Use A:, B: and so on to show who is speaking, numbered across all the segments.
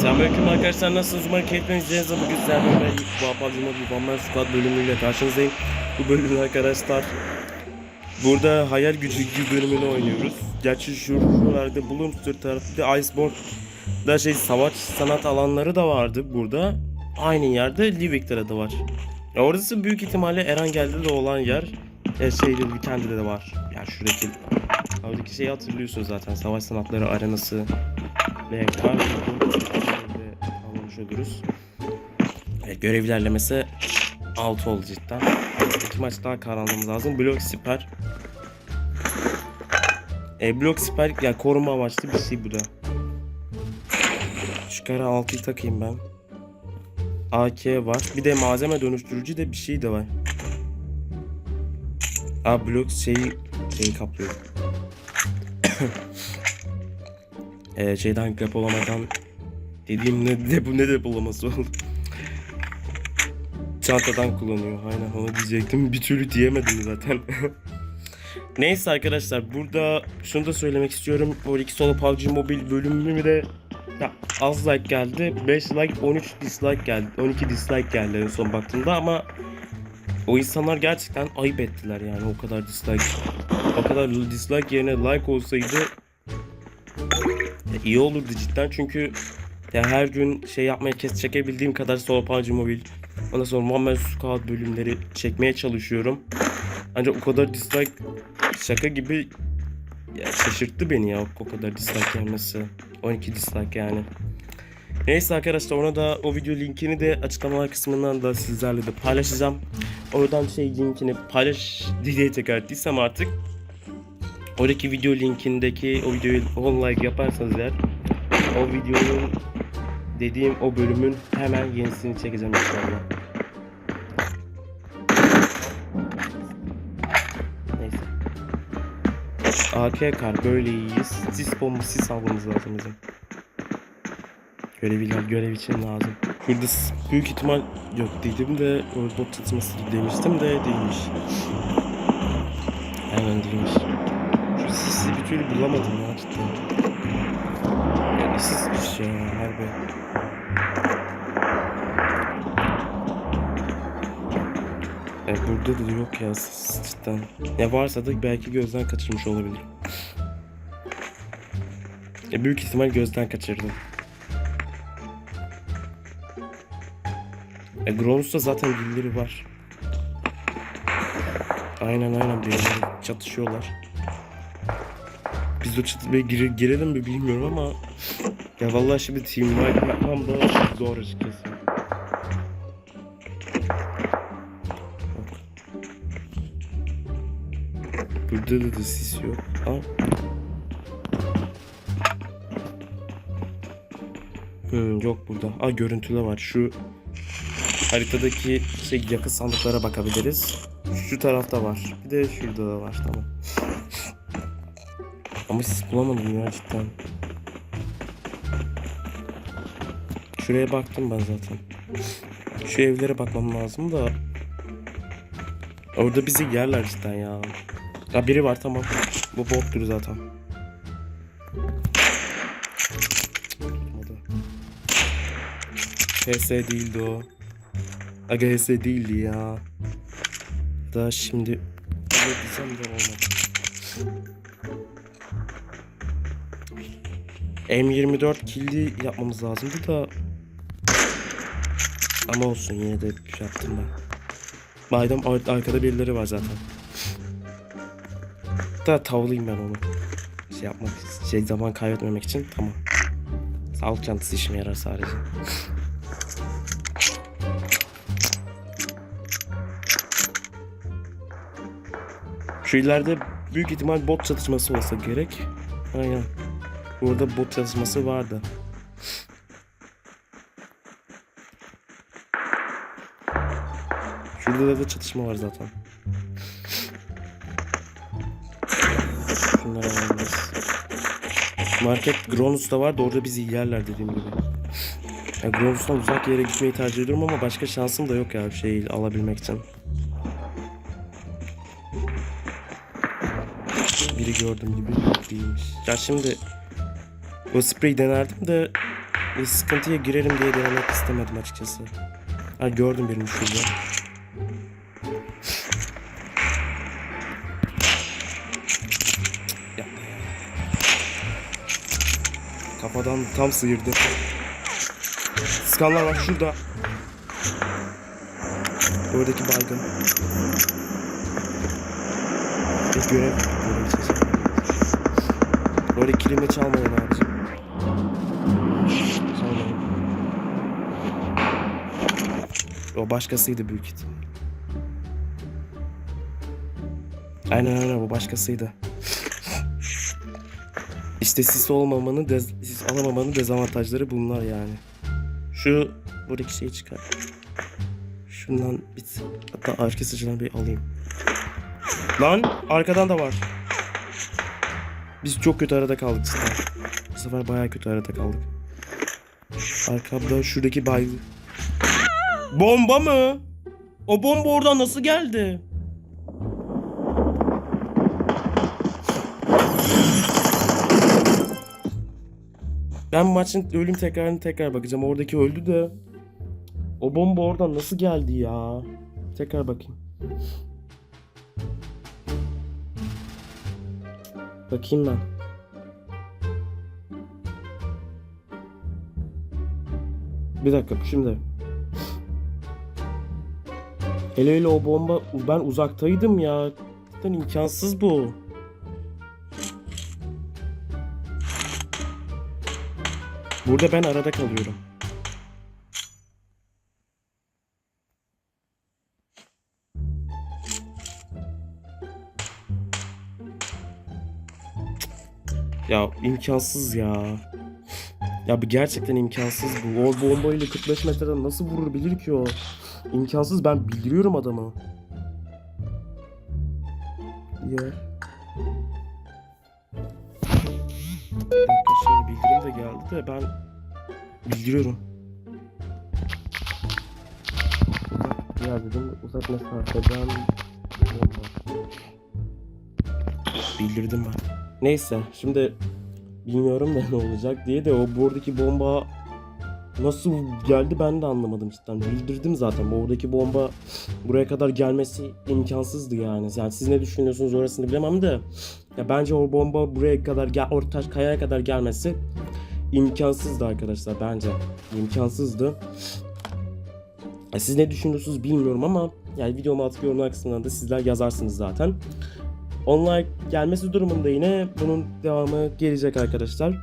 A: Selamünaleyküm arkadaşlar nasılsınız? Umarım keyifleriniz izleyiniz bugün sizlerle ben bu Apazimo bir Man Squad bölümüyle karşınızdayım. Bu bölümde arkadaşlar burada hayal gücü 2 bölümünü oynuyoruz. Gerçi şuralarda Bloomster tarafı bir Iceborne'da şey savaş sanat alanları da vardı burada. Aynı yerde Livik'te de var. Ya orası büyük ihtimalle Erangel'de de olan yer. E, şeyde Weekend'de de var. Yani şuradaki Oradaki şeyi hatırlıyorsunuz zaten. Savaş sanatları arenası ve kar ve anlamış oluruz. Evet, görev ilerlemesi 6 oldu cidden. İki maç daha kar almamız lazım. Blok siper. E, blok siper yani koruma amaçlı bir şey bu da. Kara 6'yı takayım ben. AK var. Bir de malzeme dönüştürücü de bir şey de var. Aa blok şeyi şeyi kaplıyor. ee, şeyden depolamadan dediğim ne de bu ne depolaması oldu. Çantadan kullanıyor. Aynen onu diyecektim. Bir türlü diyemedim zaten. Neyse arkadaşlar burada şunu da söylemek istiyorum. O iki solo PUBG Mobile bölümü de ya, az like geldi. 5 like 13 dislike geldi. 12 dislike geldi en son baktığımda ama o insanlar gerçekten ayıp ettiler yani o kadar dislike. O kadar dislike yerine like olsaydı iyi olurdu cidden çünkü ya her gün şey yapmaya kes çekebildiğim kadar solo PUBG Mobile ondan sonra Man Squad bölümleri çekmeye çalışıyorum. Ancak o kadar dislike şaka gibi ya şaşırttı beni ya o kadar dislike gelmesi. 12 dislike yani. Neyse arkadaşlar ona da o video linkini de açıklamalar kısmından da sizlerle de paylaşacağım. Oradan şey linkini paylaş diye çıkarttıysam artık oradaki video linkindeki o videoyu 10 like yaparsanız eğer o videonun dediğim o bölümün hemen yenisini çekeceğim inşallah. AK kar böyle iyiyiz. Sis bombası sis almamız lazım bizim. Görev, görev için lazım. Şurada s- büyük ihtimal yok dedim de o bot çatışması demiştim de değilmiş. Hemen değilmiş. Şu sisi bir türlü bulamadım ya cidden. Yani sis bir şey ya harbi. Ya burada da yok ya cidden. Ya varsa da belki gözden kaçırmış olabilir. Ya büyük ihtimal gözden kaçırdım. E Groms'ta zaten birileri var. Aynen aynen birileri çatışıyorlar. Biz de çatışmaya gire, girelim mi bilmiyorum ama ya vallahi şimdi team yapmam da zor açıkçası. Burada da, da sis yok. Ha? Hmm, yok burada. Aa görüntüler var. Şu haritadaki şey yakın sandıklara bakabiliriz. Şu tarafta var. Bir de şurada da var tamam. Ama siz bulamadım ya cidden. Şuraya baktım ben zaten. Şu evlere bakmam lazım da. Orada bizi yerler cidden ya. Ya biri var tamam. Bu bottur zaten. Tutmadı. PS değildi o. Aga HS değildi ya. Daha şimdi ne diyeceğim de olmadı. M24 killi yapmamız lazımdı da ama olsun yine de şey yaptım ben. Madem ar- arkada birileri var zaten. Da tavlayayım ben onu. Şey yapmak, şey zaman kaybetmemek için tamam. Sağlık çantası işime yarar sadece. Şu ileride büyük ihtimal bot çatışması olsa gerek. Aynen. Burada bot çatışması vardı. Şurada da çatışma var zaten. Şunları almalıyız. Market Gronus'ta var da orada bizi yerler dediğim gibi. Ya Gronus'tan uzak yere gitmeyi tercih ediyorum ama başka şansım da yok ya bir şey alabilmek için. Biri gördüm gibi değilmiş. Ya şimdi o sprey denerdim de sıkıntıya girerim diye denemek istemedim açıkçası. Ha gördüm birini şurada. Kafadan tam sıyırdı. Skanlar var şurada. Oradaki baygın. Bir görev. Orada kilimi çalmayın abicim. Çalmayın. O başkasıydı büyük ihtimal. Aynen aynen o başkasıydı. İşte sis olmamanın, dez, sis alamamanın dezavantajları bunlar yani. Şu buradaki şeyi çıkar. Şundan bit. Hatta arka sıcağını bir alayım. Lan arkadan da var. Biz çok kötü arada kaldık Star. Bu sefer bayağı kötü arada kaldık. Arkamda şuradaki bay... Bomba mı? O bomba oradan nasıl geldi? Ben maçın ölüm tekrarını tekrar bakacağım. Oradaki öldü de. O bomba oradan nasıl geldi ya? Tekrar bakayım. Bakayım ben. Bir dakika şimdi. Hele hele o bomba ben uzaktaydım ya. Cidden imkansız bu. Burada ben arada kalıyorum. Ya imkansız ya. Ya bu gerçekten imkansız bu. O bombayla 45 metreden nasıl vurur bilir ki o. İmkansız ben bildiriyorum adamı. Ya. Bir dakika şimdi bildirim de geldi de ben bildiriyorum. Ya dedim uzak mesafeden bildirdim ben. Neyse şimdi bilmiyorum da ne olacak diye de o buradaki bomba nasıl geldi ben de anlamadım cidden. Bildirdim zaten. Oradaki bomba buraya kadar gelmesi imkansızdı yani. Yani siz ne düşünüyorsunuz orasını bilemem de. Ya bence o bomba buraya kadar gel ortaş kayaya kadar gelmesi imkansızdı arkadaşlar bence. İmkansızdı. Ya siz ne düşünüyorsunuz bilmiyorum ama yani videomu atıp yorumlar kısmından da sizler yazarsınız zaten. Online gelmesi durumunda yine bunun devamı gelecek arkadaşlar.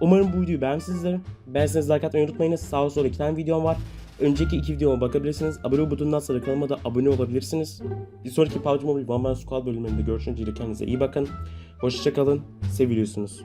A: Umarım bu videoyu beğenmişsinizdir. Beğenseniz like atmayı unutmayınız. Sağ sol iki tane videom var. Önceki iki videoma bakabilirsiniz. Abone butonundan sonra kanalıma da abone olabilirsiniz. Bir sonraki PUBG Mobile One Man Squad bölümlerinde görüşünceye kendinize iyi bakın. Hoşçakalın. Seviliyorsunuz.